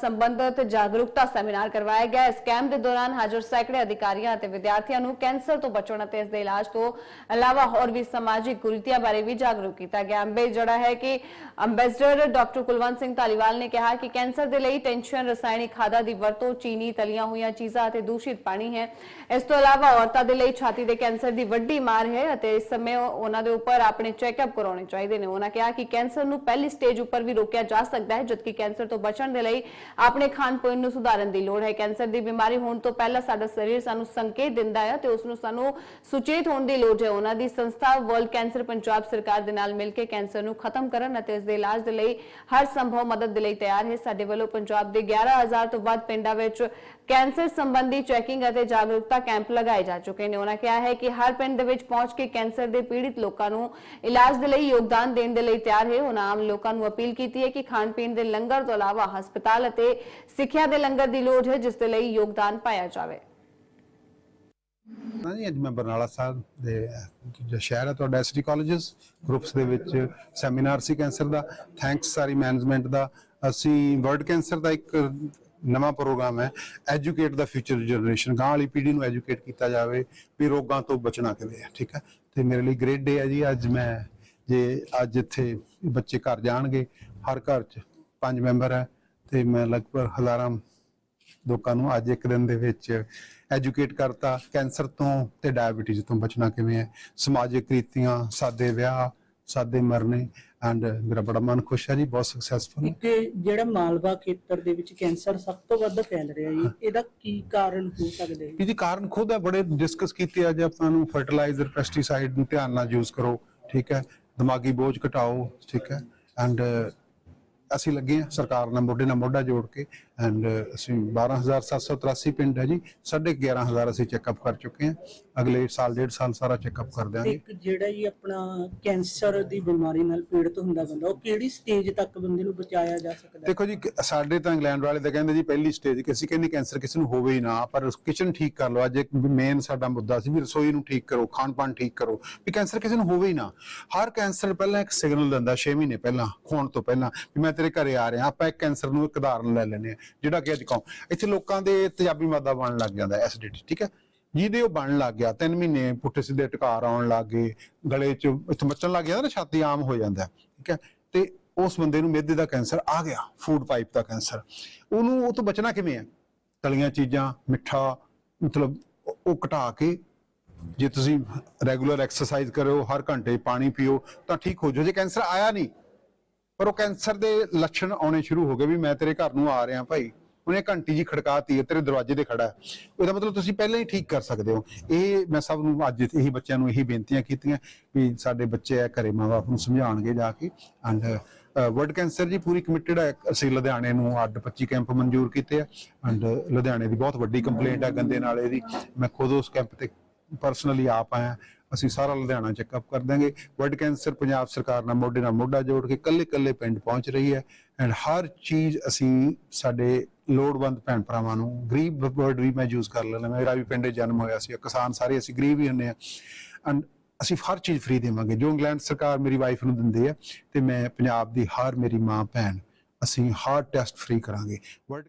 ਸੰਬੰਧਿਤ ਜਾਗਰੂਕਤਾ ਸੈਮੀਨਾਰ ਕਰਵਾਇਆ ਗਿਆ ਇਸ ਕੈਂਪ ਦੇ ਦੌਰਾਨ ਹਾਜ਼ਰ ਸੈਂਕੜੇ ਅਧਿਕਾਰੀਆਂ ਅਤੇ ਵਿਦਿਆਰਥੀਆਂ ਨੂੰ ਕੈਂਸਰ ਤੋਂ ਬਚਣ ਅਤੇ ਇਸ ਦੇ ਇਲਾਜ ਤੋਂ ਇਲਾਵਾ ਹੋਰ ਵੀ ਸਮਾਜਿਕ ਕੁਰੀਤੀਆਂ ਬਾਰੇ ਵੀ ਜਾਗਰੂਕ ਕੀਤਾ ਗਿਆ ਅੰਬੇ ਜਿਹੜਾ ਹੈ ਕਿ ਅੰਬੈਸਡਰ ਡਾਕਟਰ ਕੁਲਵੰਤ ਸਿੰਘ ਧਾਲੀਵਾਲ ਨੇ ਕਿਹਾ ਕਿ ਕੈਂਸਰ ਦੇ ਲਈ ਟੈਂਸ਼ਨ ਰਸਾਇਣਿਕ ਖਾਦਾਂ ਦੀ ਵਰਤੋਂ ਚੀਨੀ ਤਲੀਆਂ ਹੋਈਆਂ ਚੀਜ਼ਾਂ ਅਤੇ ਦੂਸ਼ਿਤ ਪਾਣੀ ਹੈ ਇਸ ਤੋਂ ਇਲਾਵਾ ਔਰਤਾਂ ਦੇ ਲਈ ਛਾਤੀ ਦੇ ਕੈਂਸਰ ਦੀ ਵੱਡੀ ਮਾਰ ਹੈ ਅਤੇ ਇਸ ਸਮੇਂ ਉਹ- ਉਹਨਾਂ ਦੇ ਉੱਪਰ ਆਪਣੇ ਚੈੱਕਅਪ ਕਰਾਉਣੇ ਚਾਹੀਦੇ ਨੇ ਉਹਨਾਂ ਕਿਹਾ ਕਿ ਕੈਂਸਰ ਨੂੰ ਪਹਿਲੀ ਸਟੇਜ ਉੱਪਰ ਵੀ ਰੋਕਿਆ ਜਾ ਸਕਦਾ ਹੈ ਜਦਕਿ ਕੈਂਸਰ ਤੋਂ ਬਚਣ ਦੇ ਲਈ ਆਪਣੇ ਖਾਣ ਪੀਣ ਨੂੰ ਸੁਧਾਰਨ ਦੀ ਲੋੜ ਹੈ। ਕੈਂਸਰ ਦੀ ਬਿਮਾਰੀ ਹੋਣ ਤੋਂ ਪਹਿਲਾਂ ਸਾਡਾ ਸਰੀਰ ਸਾਨੂੰ ਸੰਕੇਤ ਦਿੰਦਾ ਹੈ ਤੇ ਉਸ ਨੂੰ ਸਾਨੂੰ ਸੁਚੇਤ ਹੋਣ ਦੀ ਲੋੜ ਹੈ। ਉਹਨਾਂ ਦੀ ਸੰਸਥਾ ਵਰਲਡ ਕੈਂਸਰ ਪੰਜਾਬ ਸਰਕਾਰ ਦੇ ਨਾਲ ਮਿਲ ਕੇ ਕੈਂਸਰ ਨੂੰ ਖਤਮ ਕਰਨ ਅਤੇ ਇਸ ਦੇ ਇਲਾਜ ਦੇ ਲਈ ਹਰ ਸੰਭਵ ਮਦਦ ਦੇ ਲਈ ਤਿਆਰ ਹੈ। ਸਾਡੇ ਵੱਲੋਂ ਪੰਜਾਬ ਦੇ 11000 ਤੋਂ ਵੱਧ ਪਿੰਡਾਂ ਵਿੱਚ ਕੈਂਸਰ ਸੰਬੰਧੀ ਚੈਕਿੰਗ ਅਤੇ ਜਾਗਰੂਕਤਾ ਕੈਂਪ ਲਗਾਏ ਜਾ ਚੁੱਕੇ ਨੇ। ਉਹਨਾਂ ਕਿਹਾ ਹੈ ਕਿ ਹਰ ਪਿੰਡ ਦੇ ਵਿੱਚ ਪਹੁੰਚ ਕੇ ਕੈਂਸਰ ਦੇ ਪੀੜਿਤ ਲੋਕਾਂ ਨੂੰ ਇਲਾਜ ਦੇ ਲਈ ਯੋਗਦਾਨ ਦੇਣ ਦੇ ਲਈ ਤਿਆਰ ਹੈ। ਉਹਨਾਂ ਆਮ ਲੋਕਾਂ ਨੂੰ ਅਪੀਲ ਕੀਤੀ ਹੈ ਕਿ ਖਾਣ ਪੀਣ ਦੇ ਲੰਗਰ ਤੋਂ ਇਲਾਵਾ ਹਸਪਤਾਲ ਅਤੇ ਸਿੱਖਿਆ ਦੇ ਲੰਗਰ ਦੀ ਲੋੜ ਹੈ, ਜਿਸ ਦੇ ਲਈ ਯੋਗਦਾਨ ਪਾਇਆ ਜਾਵੇ। ਨਾ ਅੱਜ ਮੈਂ ਬਰਨਾਲਾ ਸਾਹਿਬ ਦੇ ਜੋ ਸ਼ਹਿਰ ਹੈ, ਤੁਹਾਡਾ ਐਸਟੀ ਕਾਲਜਸ ਗਰੁੱਪਸ ਦੇ ਵਿੱਚ ਸੈਮੀਨਾਰ ਸੀ ਕੈਂਸਰ ਦਾ। ਥੈਂਕਸ ਸਾਰੀ ਮੈਨੇਜਮੈਂਟ ਦਾ। ਅਸੀਂ ਵਰਲਡ ਕੈਂਸਰ ਦਾ ਇੱਕ ਨਵਾਂ ਪ੍ਰੋਗਰਾਮ ਹੈ ਐਜੂਕੇਟ ਦਾ ਫਿਊਚਰ ਜਨਰੇਸ਼ਨ ਗਾਂ ਵਾਲੀ ਪੀੜ੍ਹੀ ਨੂੰ ਐਜੂਕੇਟ ਕੀਤਾ ਜਾਵੇ, ਵੀ ਰੋਗਾਂ ਤੋਂ ਬਚਣਾ ਕਿਵੇਂ ਹੈ, ਠੀਕ ਹੈ? ਤੇ ਮੇਰੇ ਲਈ ਗ੍ਰੇਟ ਡੇ ਹੈ ਜੀ। ਅੱਜ ਮੈਂ, ਜੇ ਅੱਜ ਇੱਥੇ ਬੱਚੇ ਘਰ ਜਾਣਗੇ, ਹਰ ਘਰ 'ਚ ਪੰਜ ਮੈਂਬਰ ਹੈ ਤੇ ਮੈਂ ਲਗਭਗ ਹਜ਼ਾਰਾਂ ਲੋਕਾਂ ਨੂੰ ਅੱਜ ਇੱਕ ਦਿਨ ਦੇ ਵਿੱਚ ਐਜੂਕੇਟ ਕਰਤਾ। ਕੈਂਸਰ ਤੋਂ ਤੇ ਡਾਇਬੀਟੀਜ਼ ਤੋਂ ਬਚਣਾ ਕਿਵੇਂ ਹੈ? ਸਮਾਜਿਕ ਰੀਤੀਆਂ ਸਾਦੇ ਵਿਆਹ ਸਾਦੇ ਮਰਨੇ ਐਂਡ ਮੇਰਾ ਬੜਾ ਮਨ ਖੁਸ਼ ਹੈ ਜੀ ਬਹੁਤ ਸਕਸੈਸਫੁਲ ਇੱਕ ਜਿਹੜਾ ਮਾਲਵਾ ਖੇਤਰ ਦੇ ਵਿੱਚ ਕੈਂਸਰ ਸਭ ਤੋਂ ਵੱਧ ਫੈਲ ਰਿਹਾ ਜੀ ਇਹਦਾ ਕੀ ਕਾਰਨ ਹੋ ਸਕਦਾ ਹੈ? ਇਹਦੀ ਕਾਰਨ ਖੁਦ ਹੈ ਬੜੇ ਡਿਸਕਸ ਕੀਤੇ ਆ ਜੇ ਆਪਾਂ ਨੂੰ ਫਰਟੀਲਾਈਜ਼ਰ ਪੈਸਟੀਸਾਈਡ ਨੂੰ ਧਿਆਨ ਨਾਲ ਯੂਜ਼ ਕਰੋ ਠੀਕ ਹੈ। ਦਿਮਾਗੀ ਬੋਝ ਘਟਾਓ ਠੀਕ ਹੈ। ਐਂਡ ਅਸੀਂ ਲੱਗੇ ਆ ਸਰਕਾਰ ਨਾਲ ਮੋਢੇ ਨਾਲ ਮੋਢਾ ਜੋੜ ਕੇ ਐਂਡ ਅਸੀਂ 12783 ਪਿੰਡ ਹੈ ਜੀ 11500 ਅਸੀਂ ਚੈੱਕਅਪ ਕਰ ਚੁੱਕੇ ਹਾਂ। ਅਗਲੇ ਸਾਲ ਡੇਢ ਸਾਲ ਸਾਰਾ ਚੈੱਕਅਪ ਕਰ ਦਿਆਂਗੇ। ਇੱਕ ਜਿਹੜਾ ਜੀ ਆਪਣਾ ਕੈਂਸਰ ਦੀ ਬਿਮਾਰੀ ਨਾਲ ਪੀੜਤ ਹੁੰਦਾ ਬੰਦਾ ਉਹ ਕਿਹੜੀ ਸਟੇਜ ਤੱਕ ਬੰਦੇ ਨੂੰ ਬਚਾਇਆ ਜਾ ਸਕਦਾ? ਹੈ? ਦੇਖੋ ਜੀ ਸਾਡੇ ਤਾਂ ਇੰਗਲੈਂਡ ਵਾਲੇ ਤਾਂ ਕਹਿੰਦੇ ਜੀ ਪਹਿਲੀ ਸਟੇਜ ਕਿ ਅਸੀਂ ਕਹਿੰਦੇ ਕੈਂਸਰ ਕਿਸੇ ਨੂੰ ਹੋਵੇ ਹੀ ਨਾ ਪਰ ਕਿਚਨ ਠੀਕ ਕਰ ਲਓ। ਅੱਜ ਇੱਕ ਮੇਨ ਸਾਡਾ ਮੁੱਦਾ ਸੀ ਵੀ ਰਸੋਈ ਨੂੰ ਠੀਕ ਕਰੋ ਖਾਣ ਪਾਣ ਠੀਕ ਕਰੋ ਵੀ ਕੈਂਸਰ ਕਿਸੇ ਨੂੰ ਹੋਵੇ ਹੀ ਨਾ। ਹਰ ਕੈਂਸਰ ਪਹਿਲਾਂ ਇੱਕ ਸਿਗਨਲ ਦਿੰਦਾ 6 ਮਹੀਨੇ ਪਹਿਲਾਂ ਹੋਣ ਤੋਂ ਪਹਿਲਾਂ ਵੀ ਮੈਂ ਤੇਰੇ ਘਰੇ ਆ ਰਿਹਾ, ਆਪਾਂ ਇੱਕ ਕੈਂਸਰ ਨੂੰ ਇੱਕ ਉਦਾਹਰਨ ਲੈ ਲੈਨੇ ਆ ਜਿਹੜਾ ਕਿ ਅੱਜ ਕਹੋ ਇੱਥੇ ਲੋਕਾਂ ਦੇ ਤੇਜ਼ਾਬੀ ਮਾਦਾ ਬਣਨ ਲੱਗ ਜਾਂਦਾ ਐਸਿਡਿਟੀ ਠੀਕ ਹੈ? ਜਿਹਦੇ ਉਹ ਬਣਨ ਲੱਗ ਗਿਆ 3 ਮਹੀਨੇ ਪੁੱਠੇ ਸਿੱਧੇ ਟਕਾਰ ਆਉਣ ਲੱਗ ਗਏ, ਗਲੇ 'ਚ ਇੱਥੇ ਮੱਚਣ ਲੱਗ ਜਾਂਦਾ ਨਾ, ਛਾਤੀ ਆਮ ਹੋ ਜਾਂਦਾ ਠੀਕ ਹੈ? ਤੇ ਉਸ ਬੰਦੇ ਨੂੰ ਮਿਹਦੇ ਦਾ ਕੈਂਸਰ ਆ ਗਿਆ ਫੂਡ ਪਾਈਪ ਦਾ ਕੈਂਸਰ। ਉਹਨੂੰ ਉਹ ਤੋਂ ਬਚਣਾ ਕਿਵੇਂ ਹੈ? ਤਲੀਆਂ ਚੀਜ਼ਾਂ, ਮਿੱਠਾ, ਮਤਲਬ ਉਹ- ਉਹ ਘਟਾ ਕੇ ਜੇ ਤੁਸੀਂ ਰੈਗੂਲਰ ਐਕਸਰਸਾਈਜ਼ ਕਰੋ ਹਰ ਘੰਟੇ ਪਾਣੀ ਪੀਓ, ਤਾਂ ਠੀਕ ਹੋ ਜਾਓ। ਜੇ ਕੈਂਸਰ ਆਇਆ ਨਹੀਂ ਪਰ ਉਹ ਕੈਂਸਰ ਦੇ ਲੱਛਣ ਆਉਣੇ ਸ਼ੁਰੂ ਹੋ ਗਏ ਵੀ ਮੈਂ ਤੇਰੇ ਘਰ ਨੂੰ ਆ ਰਿਹਾ ਭਾਈ। ਉਹਨੇ ਘੰਟੀ ਜੀ ਖੜਕਾਤੀ ਹੈ ਤੇਰੇ ਦਰਵਾਜ਼ੇ ਤੇ ਖੜਾ ਹੈ। ਉਹਦਾ ਮਤਲਬ ਤੁਸੀਂ ਪਹਿਲਾਂ ਹੀ ਠੀਕ ਕਰ ਸਕਦੇ ਹੋ। ਇਹ ਮੈਂ ਸਭ ਨੂੰ ਅੱਜ ਇਹੀ ਬੱਚਿਆਂ ਨੂੰ ਇਹੀ ਬੇਨਤੀਆਂ ਕੀਤੀਆਂ ਵੀ ਸਾਡੇ ਬੱਚੇ ਆ, ਘਰੇ ਮਾਂ-ਬਾਪ ਨੂੰ ਸਮਝਾਉਣਗੇ ਜਾ ਕੇ। ਐਂਡ ਵਰਲਡ ਕੈਂਸਰ ਜੀ ਪੂਰੀ ਕਮਿਟਡ ਹੈ। ਅਸੀਂ ਲੁਧਿਆਣੇ ਨੂੰ ਅੱਡ 25 ਕੈਂਪ ਮਨਜ਼ੂਰ ਕੀਤੇ ਆ। ਐਂਡ ਲੁਧਿਆਣੇ ਦੀ ਬਹੁਤ ਵੱਡੀ ਕੰਪਲੇਂਟ ਹੈ ਗੰਦੇ ਨਾਲੇ ਦੀ। ਮੈਂ ਖੁਦ ਉਸ ਕੈਂਪ ਤੇ ਪਰਸਨਲੀ ਆਪ ਆਇਆ। ਅਸੀਂ ਸਾਰਾ ਲੁਧਿਆਣਾ ਚੈੱਕਅਪ ਕਰ ਦਾਂਗੇ ਵਰਲਡ ਕੈਂਸਰ ਪੰਜਾਬ ਸਰਕਾਰ ਨਾਲ ਮੋਢੇ ਨਾਲ ਮੋਢਾ ਜੋੜ ਕੇ ਕੱਲੇ ਕੱਲੇ ਪਿੰਡ ਪਹੁੰਚ ਰਹੀ ਹੈ। ਐਂਡ ਹਰ ਚੀਜ਼ ਅਸੀਂ ਸਾਡੇ ਲੋੜਵੰਦ ਭੈਣ ਭਰਾਵਾਂ ਨੂੰ, ਗਰੀਬ ਵਰਡ ਵੀ ਮੈਂ ਯੂਜ਼ ਕਰ ਲੈਣਾ ਮੇਰਾ ਵੀ ਪਿੰਡੇ ਜਨਮ ਹੋਇਆ ਸੀ ਕਿਸਾਨ ਸਾਰੇ ਅਸੀਂ ਗਰੀਬ ਹੀ ਹੁੰਨੇ ਆ ਐਂਡ ਅਸੀਂ ਹਰ ਚੀਜ਼ ਫ੍ਰੀ ਦੇਵਾਂਗੇ। ਜੋ ਇੰਗਲੈਂਡ ਸਰਕਾਰ ਮੇਰੀ ਵਾਈਫ ਨੂੰ ਦਿੰਦੇ ਹੈ, ਤੇ ਮੈਂ ਪੰਜਾਬ ਦੀ ਹਰ ਮੇਰੀ ਮਾਂ ਭੈਣ ਅਸੀਂ ਹਰ ਟੈਸਟ ਫ੍ਰੀ ਕਰਾਂਗੇ। ਵਰਲਡ